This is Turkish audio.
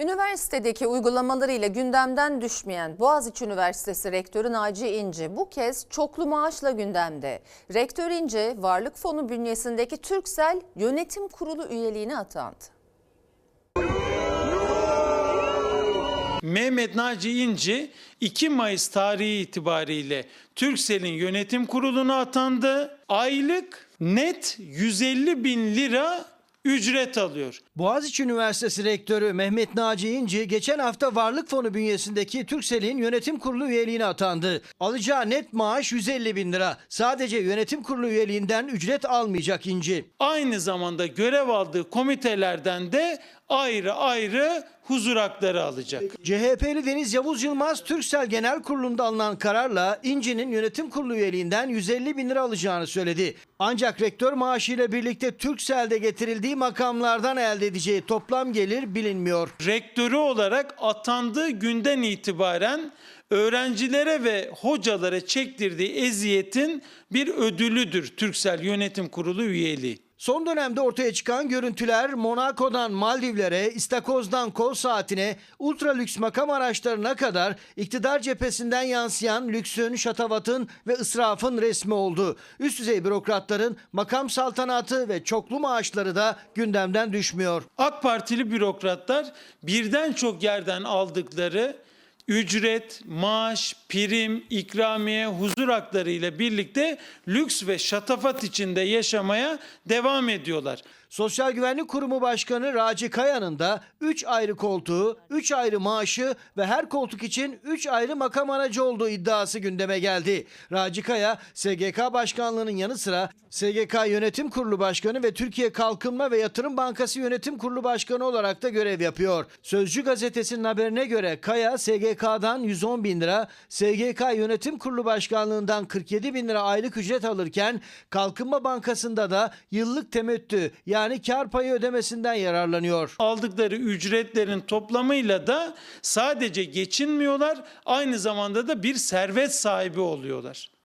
Üniversitedeki uygulamalarıyla gündemden düşmeyen Boğaziçi Üniversitesi Rektörü Naci İnce bu kez çoklu maaşla gündemde. Rektör İnce, Varlık Fonu bünyesindeki Türksel Yönetim Kurulu üyeliğine atandı. Mehmet Naci İnci 2 Mayıs tarihi itibariyle Türksel'in yönetim kuruluna atandı. Aylık net 150 bin lira ücret alıyor. Boğaziçi Üniversitesi Rektörü Mehmet Naci İnci geçen hafta Varlık Fonu bünyesindeki Türksel'in yönetim kurulu üyeliğine atandı. Alacağı net maaş 150 bin lira. Sadece yönetim kurulu üyeliğinden ücret almayacak İnci. Aynı zamanda görev aldığı komitelerden de ayrı ayrı huzur hakları alacak. CHP'li Deniz Yavuz Yılmaz Türksel Genel Kurulu'nda alınan kararla İnci'nin yönetim kurulu üyeliğinden 150 bin lira alacağını söyledi. Ancak rektör maaşıyla birlikte Türksel'de getirildiği makamlardan elde edeceği toplam gelir bilinmiyor. Rektörü olarak atandığı günden itibaren öğrencilere ve hocalara çektirdiği eziyetin bir ödülüdür Türksel Yönetim Kurulu üyeliği. Son dönemde ortaya çıkan görüntüler Monaco'dan Maldivlere, İstakoz'dan kol saatine, ultra lüks makam araçlarına kadar iktidar cephesinden yansıyan lüksün, şatavatın ve ısrafın resmi oldu. Üst düzey bürokratların makam saltanatı ve çoklu maaşları da gündemden düşmüyor. AK Partili bürokratlar birden çok yerden aldıkları ücret, maaş, prim, ikramiye, huzur hakları ile birlikte lüks ve şatafat içinde yaşamaya devam ediyorlar. Sosyal Güvenlik Kurumu Başkanı Raci Kaya'nın da 3 ayrı koltuğu, 3 ayrı maaşı ve her koltuk için 3 ayrı makam aracı olduğu iddiası gündeme geldi. Raci Kaya, SGK Başkanlığı'nın yanı sıra SGK Yönetim Kurulu Başkanı ve Türkiye Kalkınma ve Yatırım Bankası Yönetim Kurulu Başkanı olarak da görev yapıyor. Sözcü gazetesinin haberine göre Kaya, SGK'dan 110 bin lira, SGK Yönetim Kurulu Başkanlığı'ndan 47 bin lira aylık ücret alırken Kalkınma Bankası'nda da yıllık temettü yani kar payı ödemesinden yararlanıyor. Aldıkları ücretlerin toplamıyla da sadece geçinmiyorlar, aynı zamanda da bir servet sahibi oluyorlar.